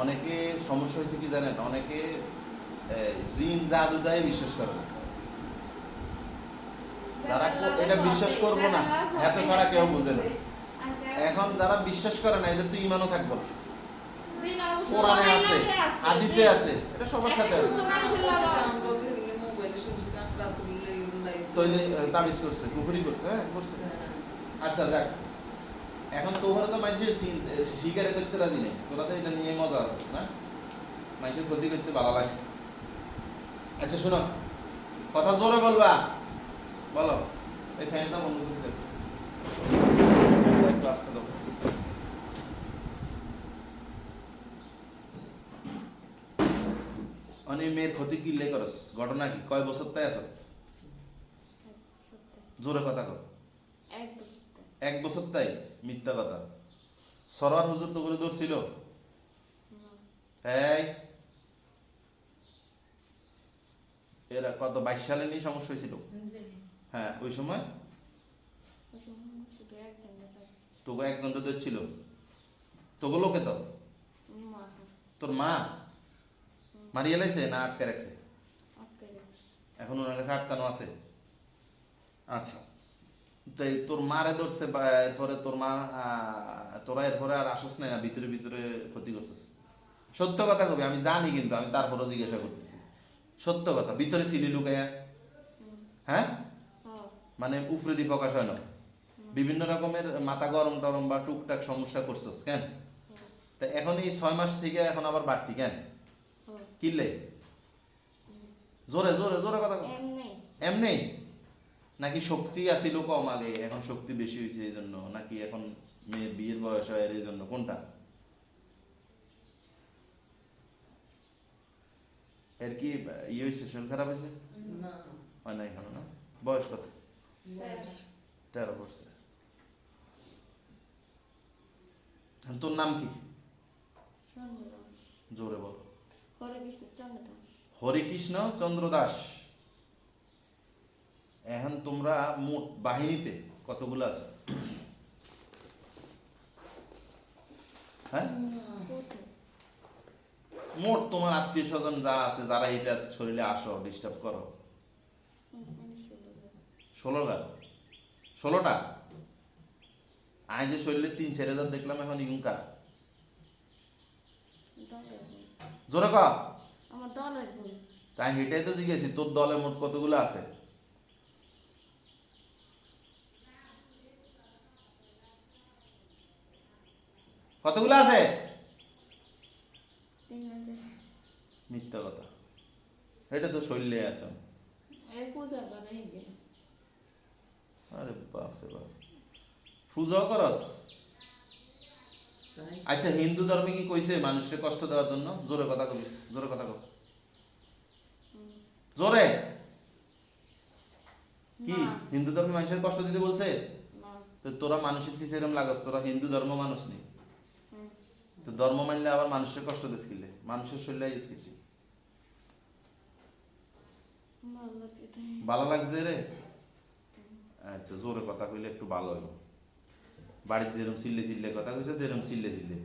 অনেকে সমস্যা হয়েছে কি জানেন? অনেকে জিন জাদুটাই বিশ্বাস করে না। যারা এটা বিশ্বাস করব না। এত ছাড়া কেউ বুঝে না। এখন যারা বিশ্বাস করে না এদের তো ইমানও থাকব না। কোরআনে আছে হাদিসে আছে। এটা সবার সাথে আছে। তৈরি তাবিজ করছে কুফরি করছে হ্যাঁ করছে। আচ্ছা যাক। এখন তোমরা তো মানুষের শিকারে করতে রাজি নেই। তোরা তো এটা নিয়ে মজা আছে না? মানুষের ক্ষতি করতে ভালো লাগে। আচ্ছা শোনো। কথা জোরে বলবা। বলো। এই ফ্যানটা বন্ধ করে দেবো একটু আসতে দেবো অনেক মেয়ের ক্ষতি কিনলে করস। ঘটনা কি? কয় বছর তাই আস জোরে কথা কর এক বছর তাই? মিথ্যা কথা। সরার হুজুর তো করে ধরছিল। এই। এরা কত বাইশ সালে নিয়ে সমস্যা হয়েছিল? হ্যাঁ ওই সময়? তোকে একজন তো ছিল তোকে লোকে তো? তোর মা? মারিয়ে লাইছে না আটকে রাখছে। এখন ওনার কাছে আটকানো আছে। আচ্ছা। তাই তোর মারে ধরছে বা এরপরে তোর মা তোরা এরপরে আর আসস নাই না ভিতরে ভিতরে ক্ষতি করছিস। সত্য কথা কবি আমি জানি কিন্তু আমি তারপরেও জিজ্ঞাসা করতেছি। সত্য কথা ভিতরে ছিলি লুকাইয়া হ্যাঁ? মানে উপরে দিয়ে প্রকাশ হয় না? বিভিন্ন রকমের মাথা গরম টরম বা টুকটাক সমস্যা করছস কেন? তা এখন এই ছয় মাস থেকে এখন আবার বাড়তি কেন? কিনলে? জোরে জোরে জোরে কথা। এমনি? নাকি শক্তি আছিল কম আগে? এখন শক্তি বেশি হয়েছে এই জন্য নাকি এখন মেয়ের বিয়ের বয়স হয় এই জন্য কোনটা? এর কি ইয়ে হয়েছে শরীর খারাপ হয়েছে হয় না এখনও না? বয়স কত? তেরো। বছর। তোর নাম কি? জোরে বল। হরে কৃষ্ণ চন্দ্র হরিকৃষ্ণ চন্দ্র দাস এখন তোমরা মোট বাহিনীতে কতগুলো আছে? হ্যাঁ? মোট তোমার আত্মীয় স্বজন যা আছে যারা এটা শরীরে আসো ডিস্টার্ব করো। ষোলোটা? ষোলোটা? আজ যে শরীরে তিন চার হাজার দেখলাম এখন ইগুঙ্কা জোরে ক। তাই হেঁটেই তো জিজ্ঞেসি তোর দলে মোট কতগুলো আছে? কতগুলো আছে? মিথ্যা কথা। এটা তো শরীরে আছে। আরে বাপ রে বাপ। পূজাও করস? আচ্ছা হিন্দু ধর্মে কি কইছে মানুষকে কষ্ট দেওয়ার জন্য? জোরে কথা কবি জোরে কথা কব। জোরে? কি? হিন্দু ধর্মে মানুষের কষ্ট দিতে বলছে? তো তোরা মানুষের পিছিয়ে এরকম লাগস তোরা হিন্দু ধর্ম মানুষ নেই। তো ধর্ম মানলে আবার মানুষের কষ্ট দিস কিলে মানুষের শরীরে ইউজ করছি। ভালো লাগছে রে? আচ্ছা জোরে কথা কইলে একটু ভালো হইব। বাড়ির যেরকম চিল্লে চিল্লে কথা কইছে যেরকম চিল্লে চিল্লে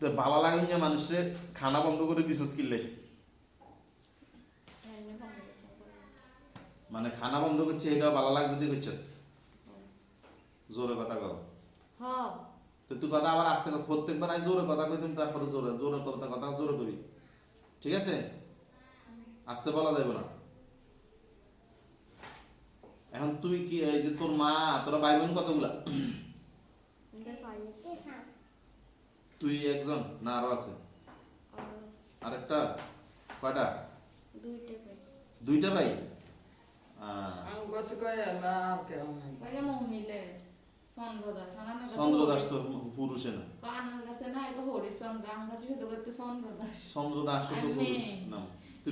তো ভালো লাগে না মানুষের খানা বন্ধ করে দিছস পিঠে মানে খানা বন্ধ করছে, এটা ভালো লাগছে তুই করছ? জোরে কথা কও। হ। তো তুই কথা আবার আস্তে আস্তে প্রত্যেকবার আই জোরে কথা কইতাম তারপরে জোরে জোরে কথা কথা জোরে কবি। ঠিক আছে? আস্তে বলা যাবে না। এখন তুই কি এই যে তোর মা তোরা ভাই বোন কতগুলা? তুই একজন না আরও আছে? আর আরেকটা? কয়টা? দুইটা পাই দুইটা ভাই তো পুরুষে। না। না তো পুরুষ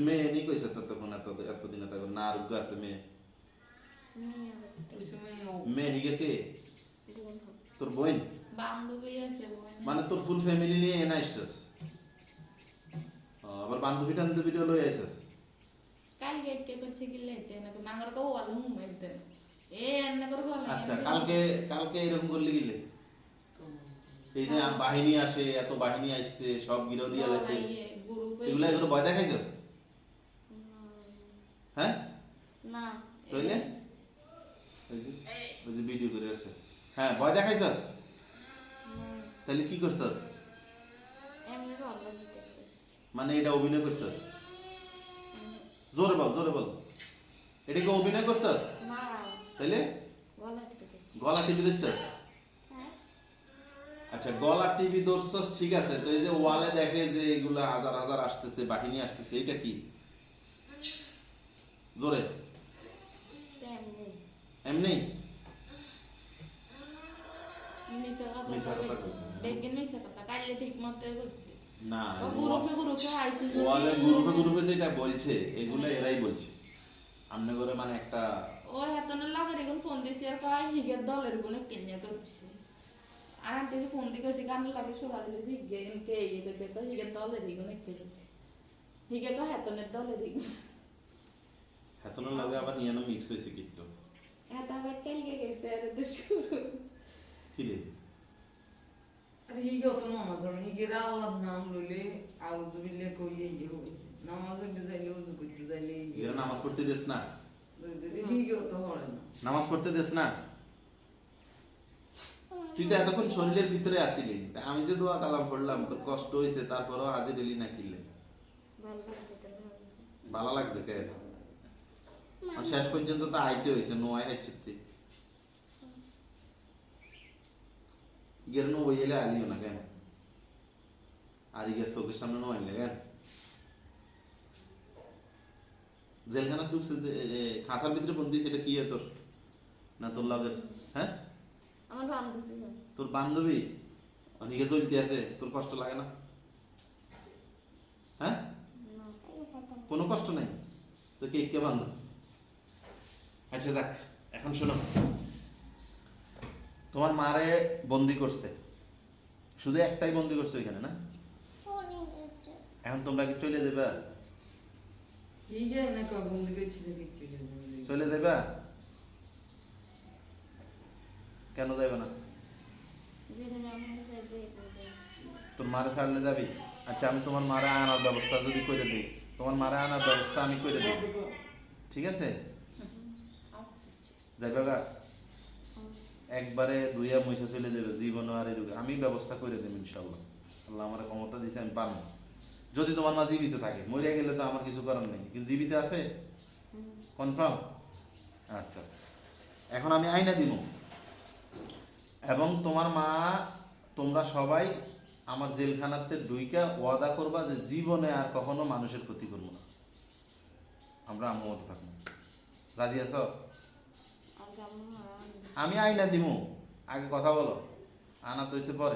মেয়ে। নি। কইছ এত এতদিনে তখন না আরোগ্য আছে মেয়ে। মেয়ে হিগে কে? তোর বোন? বান্ধবী মানে তোর ফুল ফ্যামিলি নিয়ে এনে আসছিস? আবার বান্ধবী টান্ধবীটা লই আইসিস কাল গেট কে করছে কি লেটে? না নাঙ্গর কো করে গলা আচ্ছা কালকে কালকে এরকম করলি গিলে এই যে বাহিনী আসে এত বাহিনী আসছে সব গিরো দিয়ে লাগছে এগুলা এগুলো ভয় দেখাইছস? হ্যাঁ? না। তাইলে ওই যে ভিডিও করে আছে। হ্যাঁ ভয় দেখাইছস? তাহলে কি করছস? মানে এটা অভিনয় করছস? জোরে বল জোরে বল। এটা কি অভিনয় করছস? না তাইলে? গলা টিভি দিচ্ছস হ্যাঁ। আচ্ছা গলা টিভি ধরছস ঠিক আছে। তো এই যে ওয়ালে দেখে যে এগুলা হাজার হাজার আসতেছে বাহিনী আসতেছে এটা কি? জোরে। এমনি। কইছে না ওয়ালে গ্রুপে গ্রুপে যেটা বলছে এগুলো এরাই বলছে। আমনে করে মানে একটা ও হেতনের ফোন দিছি আর কয় হিগের দলের গুনে কেনিয়া করছে। আর আন্টি ফোন দিয়ে কইছে গান লাগে সকালে দিছি হিগে কে ইয়ে করছে? তো হিগের দলের গুনে কে করছে। হিগে কয় হেতনের দলের হেতনের লাগে আবার নিয়ে মিক্স হয়েছে কিন্তু। এত আবার কালকে গেছে আর তো শুরু। কি রে? অত নামাজ পড়ে হিগের আল্লাহর নাম লইলে আউযু বিল্লাহ কইয়ে ইয়ে হইছে নামাজ পড়তে যাইলে উযু করতে যাইলে নামাজ পড়তে দেস না। হিগে অত পড়ে না। নামাজ পড়তে দেস না। তুই তো এতক্ষণ শরীরের ভিতরে আসিলি। আমি যে দোয়া কালাম পড়লাম, তোর কষ্ট হয়েছে তারপরও হাজির এলি না কিনলে ভালো লাগছে কে? শেষ পর্যন্ত তো আইতে হয়েছে নোয়াই হাইছে ইগের নো বইলে আলিও না কেন? আর ইগের চোখের সামনে নো আইলে কেন? জেলখানা ঢুকছে খাঁচার ভিতরে বন্দি সেটা কি হয় তোর? না তোর লাগের হ্যাঁ? আমার বান্ধবী তোর বান্ধবী? অনেকে চলতে আছে তোর কষ্ট লাগে না? হ্যাঁ? কোনো কষ্ট নাই? তো কে কে বান্ধব? আচ্ছা যাক এখন শোনো। তোমার মারে বন্দি করছে। শুধু একটাই বন্দি করছে ওইখানে না? এখন তোমরা কি চলে যাবে? চলে যাবে? কেন যাবে না? তোর মারে ছাড়লে যাবি? আচ্ছা আমি তোমার মারে আনার ব্যবস্থা যদি করে দিই তোমার মারে আনার ব্যবস্থা আমি করে দিই। ঠিক আছে? যাইবা গা? একবারে দুইয়া মহিষা চলে যাবে জীবন আর এরকম। আমি ব্যবস্থা করে দেব ইনশাল্লাহ আল্লাহ আমার ক্ষমতা দিছে আমি পারব। যদি তোমার মা জীবিত থাকে মরে গেলে তো আমার কিছু করার নেই। কিন্তু জীবিত আছে? কনফার্ম? আচ্ছা। এখন আমি আইনা দিব। এবং তোমার মা, তোমরা সবাই আমার জেলখানাতে ডুইকা ওয়াদা করবা যে জীবনে আর কখনো মানুষের ক্ষতি করব না। আমরা আমার মতো থাকব। রাজি আছো? আমি আইনা দিমু। আগে কথা বলো। আনা তো হইছে পরে।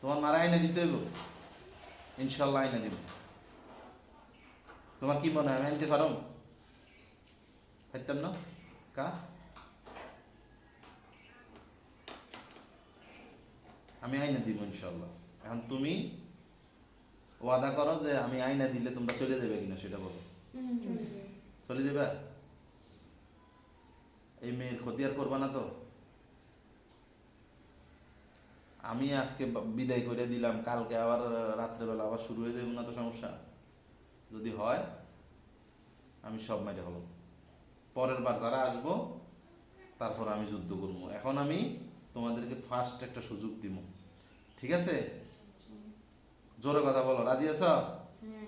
তোমার মারা আইনা দিতে হইব? ইনশাল্লাহ আইনা দিব তোমার কি মনে হয়? আনতে পারো না? কা? আমি আইনা দিব ইনশাল্লাহ এখন তুমি ওয়াদা করো যে আমি আইনা দিলে তোমরা চলে যাবে কিনা সেটা বলো। চলে যাবে? এই মেয়ের ক্ষতি আর করবা না তো। আমি আজকে বিদায় করে দিলাম, কালকে আবার রাত্রেবেলা আবার শুরু হয়ে যাবে না তো সমস্যা। যদি হয়, আমি সব মেরে হলো পরের বার যারা আসব, তারপর আমি যুদ্ধ করব। এখন আমি তোমাদেরকে ফার্স্ট একটা সুযোগ দিব। ঠিক আছে? জোরে কথা বলো রাজি আছো? হ্যাঁ।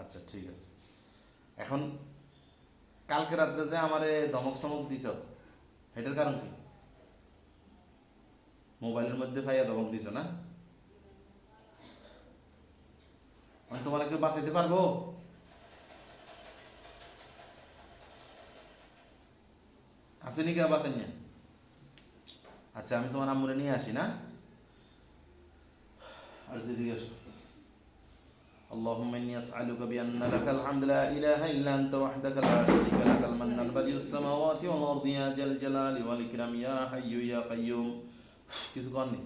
আচ্ছা ঠিক আছে। এখন কালকে রাত্রে যে আমারে ধমক সমক দিছ এটার কারণ কি? মোবাইলের মধ্যে পাইয়া ধমক দিছ না? আমি তোমার কেউ বাঁচাইতে পারব? আসেনি কেউ বাঁচাই না আচ্ছা আমি তোমার আম্মুরে নিয়ে আসি না? আর যেদিকে আসো اللهم إني أسألك بأن لك الحمد لا إله إلا أنت وحدك لا شريك لك المنان بديع السماوات والأرض يا ذا الجلال والإكرام يا حي يا قيوم কিছু কননি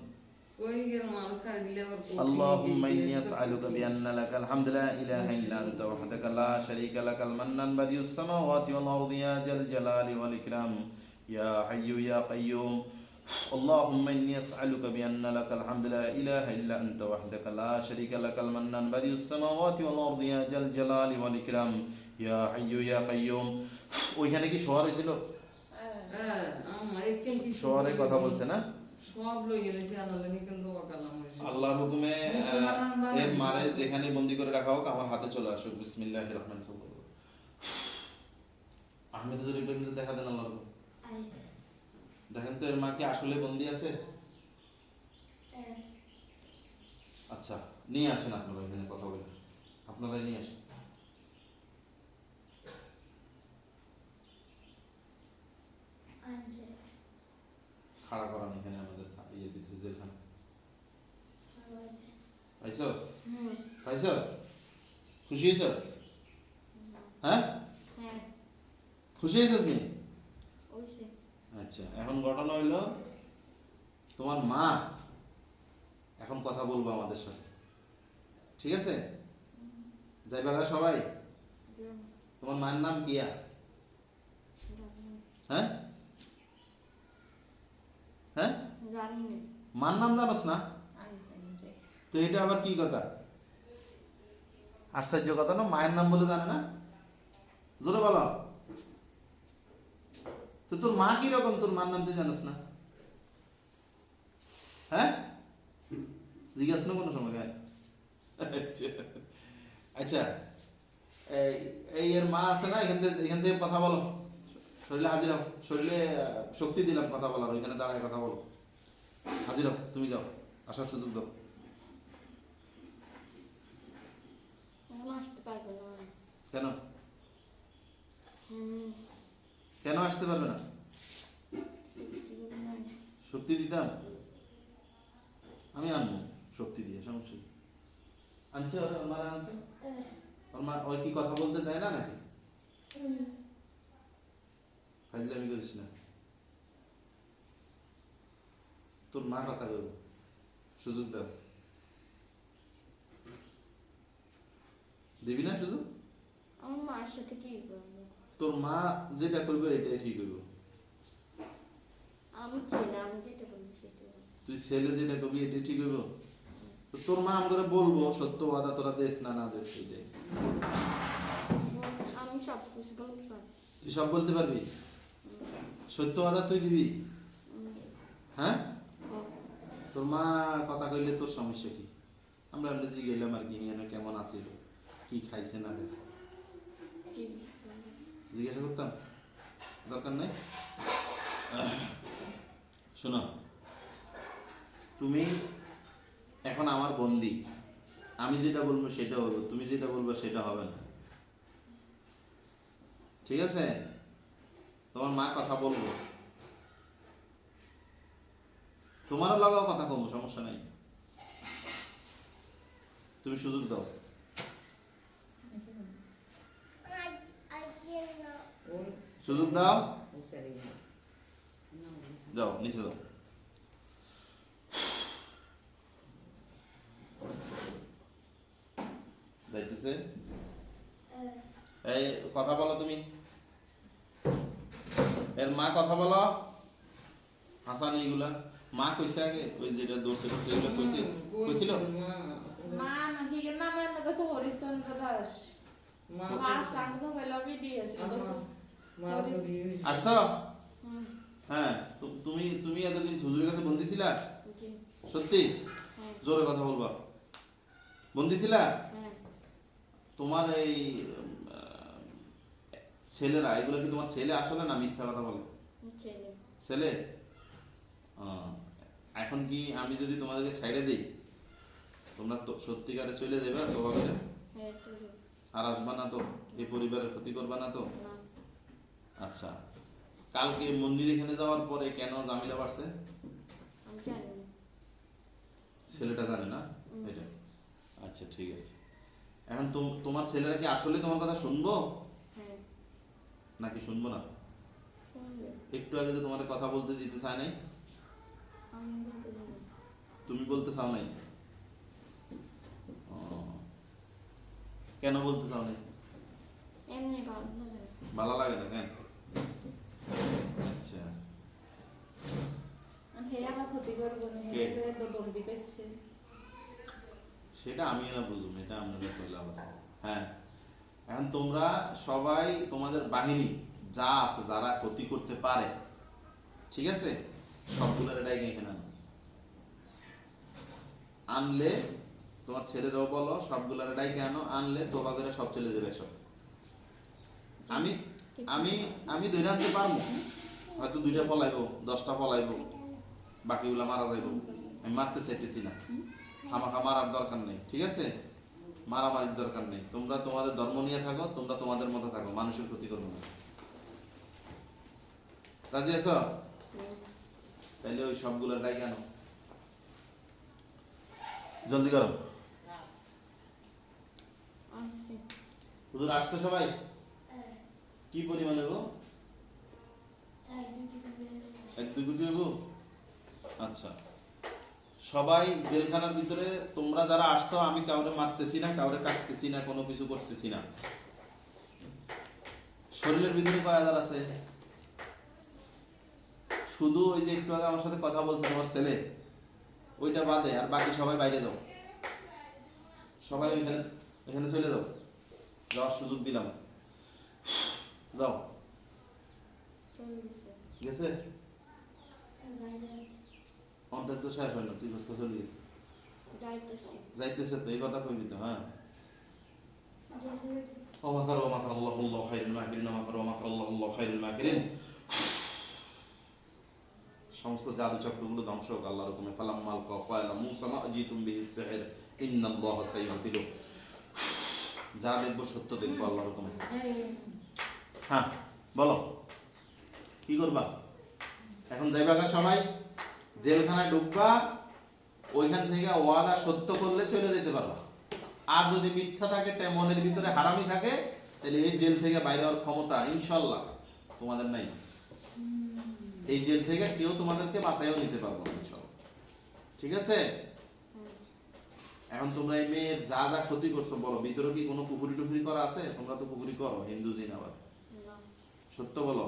ওই হিগের মানুষ ছাড়ি দিলে আবার কোটি اللهم হিগে إني হিগে أسألك সব بأن لك الحمد لا إله إلا أنت وحدك لا شريك لك المنان بديع السماوات والأرض يا ذا الجلال والإكرام يا حي يا قيوم اللهم إني أسألك بأن لك الحمد لا إله إلا أنت وحدك لا شريك لك المنان بديع السماوات والأرض يا ذا الجلال والإكرام يا حي يا قيوم ওইখানে কি শহর ছিল হ্যাঁ আমার একদম কি শহরে কথা বলছে না সব লই গেলেছি আনালে কিন্তু ওকালাম আল্লাহর হুকুমে আহ, মুসলমান বানাইছে। এর মারে যেখানে বন্দি করে রাখা হোক আমার হাতে চলে আসুক বিসমিল্লাহ রহমান আহমেদ হুজুর একটু কিন্তু দেখা দেন আল্লাহর হুকুম। দেখেন তো এর মা কি আসলে বন্দি আছে? আচ্ছা নিয়ে আসেন আপনারা এখানে কথা বলে। আপনারাই নিয়ে আসেন। খাড়া করান এখানে আমাদের ইয়ের ভিতরে জেলখানা পাইছস? পাইছস? খুশি হয়েছস হ্যাঁ? খুশি হয়েছস নি? আচ্ছা এখন ঘটনা হইল তোমার মা এখন কথা বলব আমাদের সাথে। ঠিক আছে? যাই বাগা সবাই। তোমার মায়ের নাম কিয়া হ্যাঁ? হ্যাঁ? মার নাম জানোস না? তো এটা আবার কি কথা? আশ্চর্য কথা না? মায়ের নাম বলে জানে না? জোরে বলো। তো তোর মা কি রকম? তোর মার নাম তুই জানিস না? হ্যাঁ? জিজ্ঞাসা না কোনো সময় আচ্ছা। আচ্ছা। এই এর মা আছে না? এখান থেকে এখান থেকে কথা বলো। শরীরে হাজির হও। শরীরে শক্তি দিলাম কথা বলার ওইখানে দাঁড়ায় কথা বলো। হাজির হও তুমি যাও। আসার সুযোগ দাও। কেন? কেন আসতে পারবে না। শক্তি দিতাম আমি আনব শক্তি দিয়ে সমস্যা আনছে ওর? মারা আনছে? ওর মা ওই কি কথা বলতে দেয় না নাকি? ফাজলামি করিস না। তোর মা কথা বলব সুযোগ দাও। দিবি না সুযোগ? আমার মার সাথে কি করব? তোর মা যেটা করবে এটাই ঠিক হইব। আমি ছেলে আমি যেটা বলব সেটা তুই ছেলে যেটা করবি এটাই ঠিক হইব? তোর মা আমাকে বলব সত্য ওয়াদা তোরা দেশ না না দেশ এটাই। আমি সব কিছু বলতে পারি তুই সব বলতে পারবি? সত্য ওয়াদা তুই দিবি? হ্যাঁ? তোর মা কথা কইলে তোর সমস্যা কি? আমরা এমনি জিগাইলাম আর কি কেমন আছিল কি খাইছে না খাইছে? জিজ্ঞাসা করতাম, দরকার নাই? শোনো, তুমি এখন আমার বন্দি। আমি যেটা বলব সেটা হবে তুমি যেটা বলব সেটা হবে না। ঠিক আছে? তোমার মা কথা বলব। তোমারও লাগাও কথা কমো, সমস্যা নাই। তুমি সুযোগ দাও ওই সুযোগ দাও। যাও নিচে যাও যাইতেছে। এই কথা বলো তুমি। এর মা কথা বলো। হাসান এইগুলা। মা কইছে আগে ওই যেটা দোষে দোষে এগুলো কইছে? কইছিল? মা। নাম এর কাছে হরিশ্চন্দ্র দাস মা লাস্ট আমি তো ভিডিও আছে মা আসছ? হ্যাঁ তুমি তুমি এতদিন হুজুরের কাছে বন্দি ছিলা? সত্যি? হ্যাঁ। জোরে কথা বলবা। বন্দি ছিলা? হ্যাঁ। তোমার এই ছেলেরা এগুলো কি তোমার ছেলে আসলে না মিথ্যা কথা বলে? ছেলে। এখন কি আমি যদি তোমাদেরকে ছাইড়ে দিই তোমরা তো সত্যিকারে চলে যাবে তোমাকে হ্যাঁ তো আর আসবা না তো? এই পরিবারের ক্ষতি করবা না তো? না। আচ্ছা। কালকে মন্দির এখানে যাওয়ার পরে কেন জামিলা বাড়ছে? না। ছেলেটা জানে না? এটা। আচ্ছা ঠিক আছে। এখন তোম- তোমার ছেলেরা কি আসলে তোমার কথা শুনব? হ্যাঁ। নাকি শুনব না? একটু আগে যে তোমার কথা বলতে দিতে চায় নাই? তুমি বলতে চাও নাই? কেন বলতে চাও নাই? ভালো লাগে না বন্দি করছে সেটা আমি না বুঝুম এটা আপনাদের কইলাম আছে হ্যাঁ এখন তোমরা সবাই তোমাদের বাহিনী যা আছে যারা ক্ষতি করতে পারে ঠিক আছে? সবগুলোর এটাই এখানে আনো। আনলে তোমার ছেলেরাও বলো সবগুলোর এটাই কেন আনলে তোবা করে সব চলে যাবে সব আমি আমি আমি ধরে আনতে পারব? হয়তো দুইটা ফলাইবো দশটা ফলাইবো বাকিগুলো মারা যাইবো। আমি মারতে চাইতেছি না। খামাখা মারার দরকার নেই ঠিক আছে? মারামারির দরকার নেই। তোমরা তোমাদের ধর্ম নিয়ে থাকো তোমরা তোমাদের মতো থাকো মানুষের ক্ষতি করবে না। রাজি আছো? তাইলে ওই সবগুলোর ডাই কেন জলদি করো। হুজুর আসছে সবাই? কি পরিমাণে গো? এক দুই কোটি হইব আচ্ছা। সবাই জেলখানার ভিতরে তোমরা যারা আসছো আমি কাউরে মারতেছি না কাউরে কাটতেছি না কোনো কিছু করতেছি না। শরীরের ভিতরে কয় হাজার আছে? শুধু ওই যে একটু আগে আমার সাথে কথা বলছে তোমার ছেলে ওইটা বাদে আর বাকি সবাই বাইরে যাও। সবাই ওইখানে ওইখানে চলে যাও। যাওয়ার সুযোগ দিলাম। যাও। গেছে। অন্তর তো শেষ হয় না তুই বসতে চলে গেছে যাইতেছে তো এই কথা কইবি তো হ্যাঁ ومكر ومكر الله الله خير الماكرين ومكر ومكر الله الله خير الماكرين সমস্ত জাদু চক্রগুলো ধ্বংস হোক আল্লাহর হুকুমে ফালাম মাল কয়লা মুসা মা জিতুম বিহিস সিহর ইন্নাল্লাহ সাইয়ুতিলু যা দেখবো সত্য দেখবো আল্লাহর হুকুমে হ্যাঁ বলো কি করবা এখন যাইবা না সবাই জেলখানায় ঢুকবা ওইখান থেকে ওয়াদা সত্য করলে চলে যেতে পারবা। আর যদি মিথ্যা থাকে মনের ভিতরে হারামি থাকে তাহলে এই জেল থেকে বাইরে হওয়ার ক্ষমতা ইনশাল্লাহ তোমাদের নাই। এই জেল থেকে কেউ তোমাদেরকে বাঁচাইও নিতে পারব ইনশাল্লাহ ঠিক আছে? এখন তোমরা এই মেয়ের যা যা ক্ষতি করছ বলো ভিতরে কি কোনো পুকুরি টুকুরি করা আছে? তোমরা তো পুকুরি করো হিন্দু জিন আবার সত্য বলো।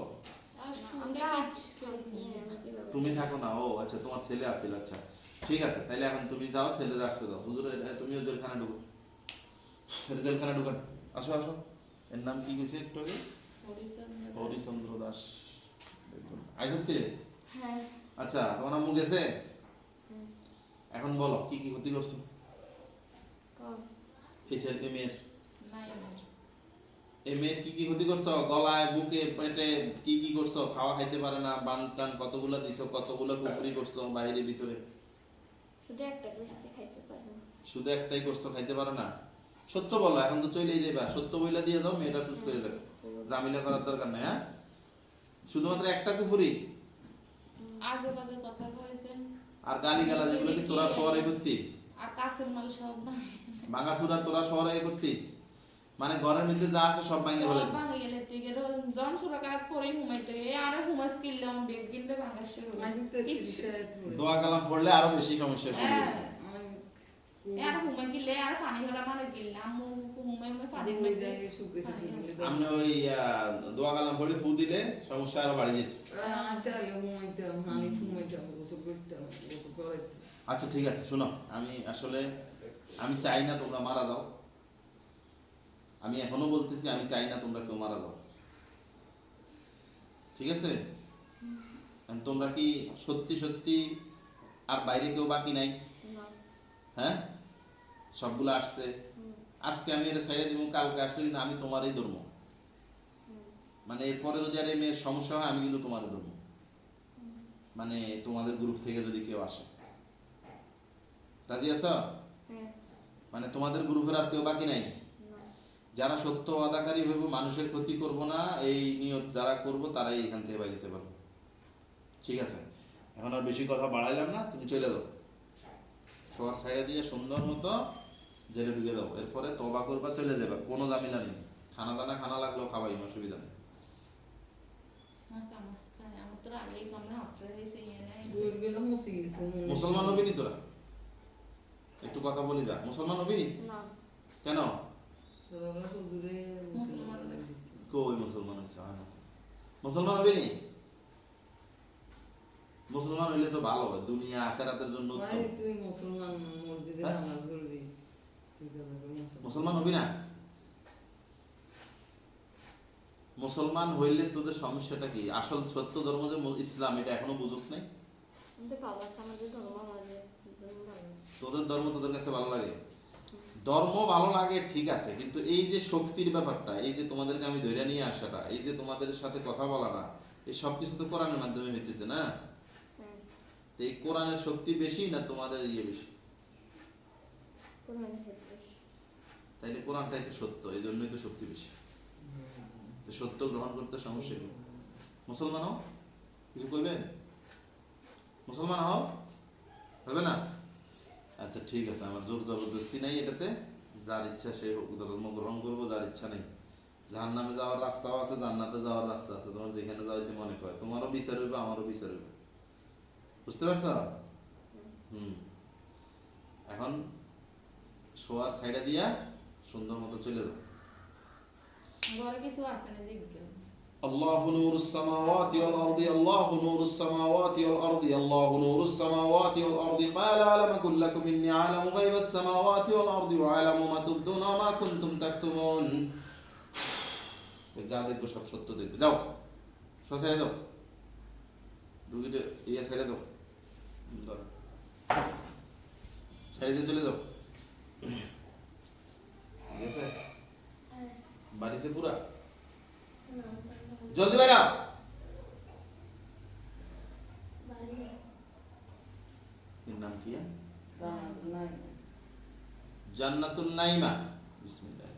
তুমি থাকো না ও আচ্ছা তোমার ছেলে আসছিল আচ্ছা। ঠিক আছে তাহলে এখন তুমি যাও ছেলে আসতে দাও। হুজুর তুমিও জেলখানা ঢুকো। জেলখানা ঢুকান। আসো আসো। এর নাম কি কইছে একটু আগে? হরিচন্দ্র দাস। আইসত্যি হ্যাঁ। আচ্ছা তোমার আম্মু গেছে? এখন বলো কি কি ক্ষতি করছ? এই ছেলে মেয়ের? এই মেয়ের কি কি ক্ষতি করছ? গলায় বুকে পেটে কি কি করছ? খাওয়া খাইতে পারে না বান টান কতগুলো দিছো কতগুলো পুকুরি করছ বাইরে ভিতরে? শুধু একটাই করছ খাইতে পারো না? সত্য বলো এখন তো চলেই যাবা সত্য বইলা দিয়ে দাও মেয়েটা সুস্থ হয়ে যাবে। জামিলা করার দরকার নাই হ্যাঁ? শুধুমাত্র একটা কুফুরি আর গালি গালা যেগুলো কি তোরা শহরে করতি? আর কাছের মাল সব ভাঙাচুরা তোরা শহরে করতি? মানে ঘরের মধ্যে যা আছে সব ভাঙে ফেলে দিতি। ভাঙে গেলে থেকে জন সুরা কাজ পরে ঘুমাইতে এই আরে ঘুমাস কিনলে আমি বেগ কিনলে ভাঙা শুরু আমি দোয়া কালাম পড়লে আরও বেশি সমস্যা শুরু হ্যাঁ। আর ঘুমাই কিনলে আর পানি ভরা মারে কিনলে। আম্মু ঘুমাই ঘুমাই পানি যে ভরে যায় শুকে শুকে দিলে ওই দোয়া কালাম পড়ে ফু দিলে সমস্যা আরও বাড়ি যেত। আলে ঘুমাইতাম গোসল করতাম গোসল করাইতাম আচ্ছা ঠিক আছে শোনো। আমি আসলে আমি চাই না তোমরা মারা যাও। আমি এখনও বলতেছি আমি চাই না তোমরা কেউ মারা যাও। ঠিক আছে? তোমরা কি সত্যি সত্যি আর বাইরে কেউ বাকি নাই? হ্যাঁ? সবগুলো আসছে। আজকে আমি এটা ছেড়ে দিব কালকে আসলে কিন্তু আমি তোমারই ধর্ম। মানে এরপরে যদি আর এই মেয়ের সমস্যা হয় আমি কিন্তু তোমারই ধর্ম। মানে তোমাদের গ্রুপ থেকে যদি কেউ আসে। রাজি আছো? হ্যাঁ। মানে তোমাদের গ্রুপের আর কেউ বাকি নাই? যারা সত্য অদাকারী হইব মানুষের ক্ষতি করব না এই নিয়ত যারা করব তারাই এখান থেকে বাইরে যেতে পারব। ঠিক আছে? এখন আর বেশি কথা বাড়াইলাম না তুমি চলে যাও। সবার সাইডে দিয়ে সুন্দর মতো জেলে ঢুকে দাও এরপরে তবা করবা চলে যাবে কোনো জামিনা নেই। খানা দানা খানা লাগলেও খাবাই অসুবিধা নেই। মুসলমান হবি নি তোরা? একটু কথা বলি যা। মুসলমান হবি? না। কেন? কই মুসলমান হয়েছে হয় না মুসলমান হবি নি মুসলমান হইলে তো ভালো হয় দুনিয়া আখেরাতের জন্য তুই মুসলমান মসজিদে? নামাজ পড়বি মুসলমান মুসলমান হবি না মুসলমান হইলে তোদের সমস্যাটা কি আসল সত্য ধর্ম যে ইসলাম এটা এখনও বুঝোস নাই। তোদের ধর্ম তোদের কাছে ভালো লাগে ধর্ম ভালো লাগে ঠিক আছে কিন্তু এই যে শক্তির ব্যাপারটা এই যে তোমাদেরকে আমি ধরে নিয়ে আসাটা এই যে তোমাদের সাথে কথা বলাটা এই সব কিছু তো কোরআনের মাধ্যমে হইতেছে না? তো এই কোরআনের শক্তি বেশি না তোমাদের ইয়ে বেশি? তাইলে কোরআনটাই তো সত্য এই জন্যই তো শক্তি বেশি। সত্য গ্রহণ করতে সমস্যা কি? মুসলমান হও? কিছু কইবেন? মুসলমান হও? হবে না? আচ্ছা ঠিক আছে, আমার জোর জবরদস্তি নাই এটাতে। যার ইচ্ছা সে ধর্ম গ্রহণ করব, যার ইচ্ছা নেই। জাহান নামে যাওয়ার রাস্তাও আছে, জান্নাতে যাওয়ার রাস্তা আছে। তোমার যেখানে যাওয়াইতে মনে করে, তোমারও বিচার হইবে, আমারও বিচার হইবে। বুঝতে পারছ? হুম। এখন শোয়ার সাইডে দিয়া সুন্দর মতো চলে যাও। ঘরে কিছু আছে না দেখবে الله نور السماوات والأرض الله نور السماوات والأرض الله نور السماوات والأرض قال ألم أقل لكم إني أعلم غيب السماوات والأرض وأعلم ما تبدون وما كنتم تكتمون যা দেখবো সব সত্য দেখবে যাও সব ছেড়ে দাও রুগীটা ইয়ে ছেড়ে দাও হুম, দাও। ছেড়ে দিয়ে চলে যাও ঠিক আছে বাড়িছে পুরা জলদি এর নাম কি? জান্নাতুল নাইমা বিসমিল্লাহ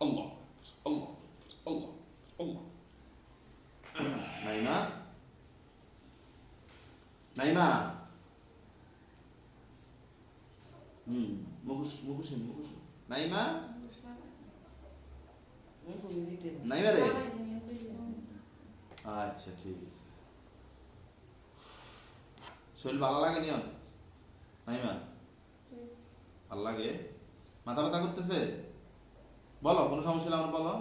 আল্লাহ আল্লাহ আল্লাহ আল্লাহ নাইমা নাইমা মুখোশ মুখোশ মুখোশ। নাইমা? নাইমা রে আচ্ছা ঠিক আছে। শরীর ভালো লাগে নিয়ন? নাইমা? ভালো লাগে? মাথা ব্যথা করতেছে? বলো, কোনো সমস্যা আমার বলো।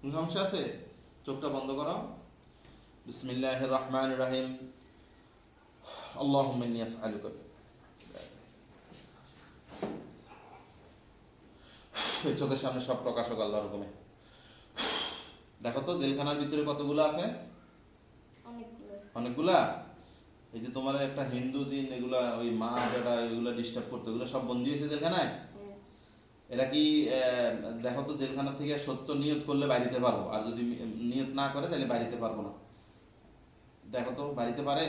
কোনো সমস্যা আছে? চোখটা বন্ধ করো। বিসমিল্লাহ রহমান রাহিম। আল্লাহ আসআলুকা। এই চোখের সামনে সব প্রকাশক আল্লাহর হুকুমে। দেখো তো জেলখানার ভিতরে কতগুলো আছে? অনেকগুলা। এই যে তোমার একটা হিন্দু জিন এগুলা ওই মা যেটা এগুলা ডিস্টার্ব করতো এগুলো সব বন্দি হয়েছে জেলখানায়? হ্যাঁ। এরা কি দেখো তো জেলখানা থেকে সত্য নিয়ত করলে বাড়িতে পারব আর যদি নিয়ত না করে তাহলে বাড়িতে পারব না। দেখো তো বাড়িতে পারে?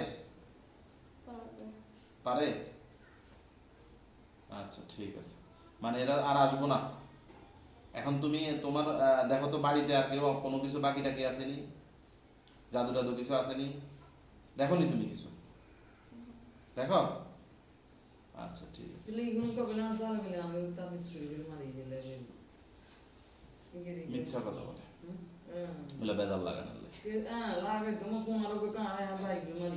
পারে? আচ্ছা ঠিক আছে। মানে এরা আর আসব না। এখন তুমি তোমার দেখো তো বাড়িতে আর কেউ কোনো কিছু বাকি টাকি আসেনি? জাদু টাদু কিছু আসেনি? দেখো নি তুমি কিছু? দেখো? আচ্ছা ঠিক আছে। মিথ্যা কথা বলে। বেজাল লাগে না হ্যাঁ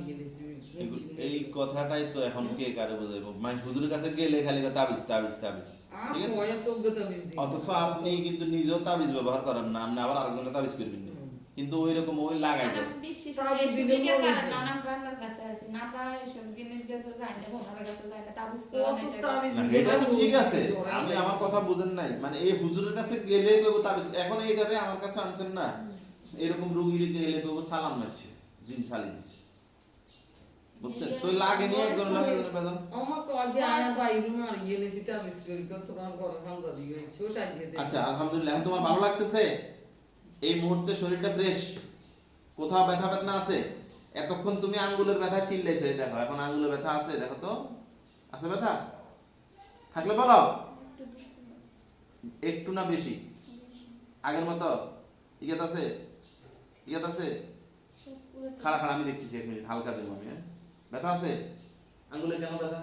এগু- এই কথাটাই তো এখন কে কারে বোঝাইবো মানে হুজুরের কাছে গেলে খালি তাবিজ তাবিজ তাবিজ। ঠিক আছে? অথচ আপনি কিন্তু নিজেও তাবিজ ব্যবহার করেন না আপনি আবার আরেকজনের তাবিজ করবেন না। কিন্তু ওই রকম ওই লাগাই দেন ঠিক আছে আমি আমার কথা বুঝেন নাই। মানে এই হুজুরের কাছে গেলে তাবিজ এখন এইটারে আমার কাছে আনছেন না। এরকম রুগী গেলে কইব সালাম মারছে জিন সালি দিছে। বুঝছেন? তো লাগে নি একজন না আমাকে আগে আয়া বাইরে মারি গেলে সেটা কত সাই দিয়ে আচ্ছা আলহামদুলিল্লাহ এখন তোমার ভালো লাগতেছে? এই মুহূর্তে শরীরটা ফ্রেশ কোথাও ব্যথা বেদনা আছে? এতক্ষণ তুমি আঙ্গুলের ব্যথা চিল্লেছো এই দেখো এখন আঙ্গুলের ব্যথা আছে দেখো তো। আছে ব্যথা? থাকলে বলো। একটু না বেশি? আগের মতো? ইগাত আছে? ইগাত আছে? খাড়া খাড়া আমি দেখতেছি এক মিনিট হালকা দেবো আমি হ্যাঁ? ব্যথা আছে? আঙ্গুলে কেন ব্যথা?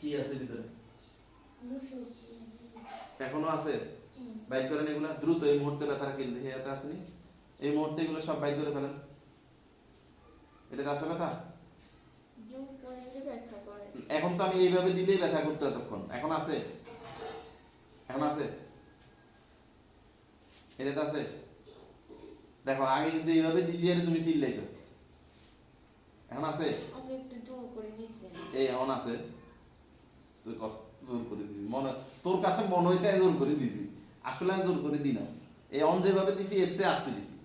কি আছে ভিতরে? এখনও আছে? বাইর করেন এগুলা। দ্রুত এই মুহূর্তে ব্যথা রাখেন দেখে আসেনি এই মুহূর্তে এগুলো সব বাইর করে ফেলেন। এটাতে আছে ব্যথা? জোর করে যে ব্যথা করে। এখন তো আমি এইভাবে দিলেই ব্যথা করতো এতক্ষণ। এখন আছে? এখন আছে? এটা তো আছে। দেখো আগে কিন্তু এইভাবে দিছি আর তুমি চিল্লাইছো। এখন আছে? এই এখন আছে। তুই জোর করে দিছি। মনে তোর কাছে মনে হয়েছে আমি জোর করে দিছি। আসলে আমি জোর করে দিই না এই অন যেভাবে দিছি চেয়ে আসতে দিছি।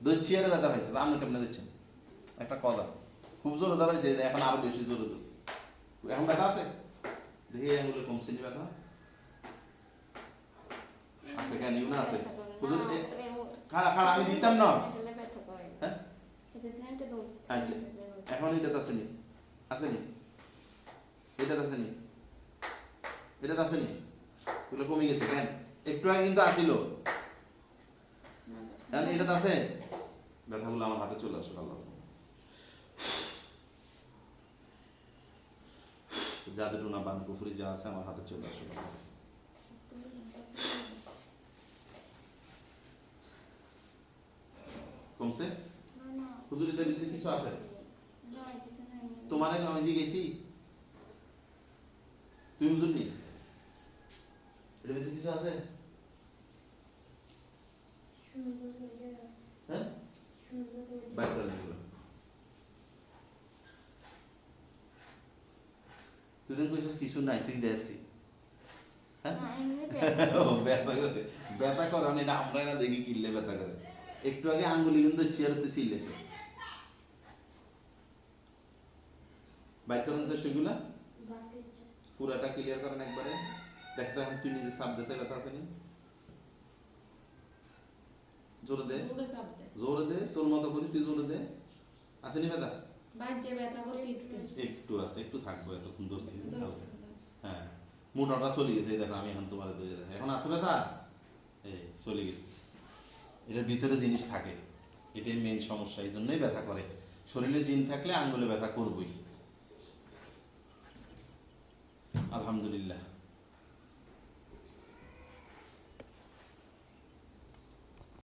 দচ্ছি আর ব্যথা হয়েছে আপনি কেমনে দিচ্ছেন একটা কথা খুব জোরে ধরেছে এখন আরও বেশি জোরে ধরছে। এখন ব্যথা আছে? দেখি এগুলো কমছে নি ব্যথা? আছে কেন? ইউনা আছে। হুজুর খাড়া খাড়া আমি দিতাম না। এটা ব্যথা করে হ্যাঁ? এটা দৌড় আচ্ছা। এখন এটাতে আসেনি। আসেনি। এটাতে আসেনি। এটাতে আসেনি। এগুলো কমে গেছে কেন? একটু আগে কিন্তু আসিল। এখন এটাতে আছে? ব্যথাগুলো আমার হাতে চলে আসলো আল্লাহ। যাদের টুনা বান পুকুরি যা আছে আমার হাতে চলে আসলো কমছে? না না। হুজুর এটার ভিতরে কিছু আছে? না তোমারে আমি জিজ্ঞেসি তুই হুজুর নি এটার ভিতরে কিছু আছে? আছে হ্যাঁ করে তুই কইছিস কিছু নাই তুই দেখছি হ্যাঁ? না ব্যথা ব্যথা করে। ব্যথা করে না এটা আমরা না দেখি কিনলে ব্যথা করে। একটু আগে আঙ্গুলি কিন্তু চেয়ারতে ছিলেছে বাইর করেন যে সেগুলা? পুরাটা ক্লিয়ার করেন একবারে। দেখতে এখন তুই নিজে সাপ দেশে ব্যথা আসেনি জোরে দে। জোরে দে তোর মতো করি তুই জোরে দে। আসেনি ব্যথা? একটু। আছে একটু থাকব এতক্ষণ ধরছি। হ্যাঁ মোটাটা চলে গেছে দেখো আমি এখন তোমার এখন আছে ব্যথা? এই চলে গেছে। এটার ভিতরে জিনিস থাকে। এটাই মেন সমস্যা এই জন্যই ব্যথা করে। শরীরে জিন থাকলে আঙ্গুলে ব্যথা করবই। আলহামদুলিল্লাহ।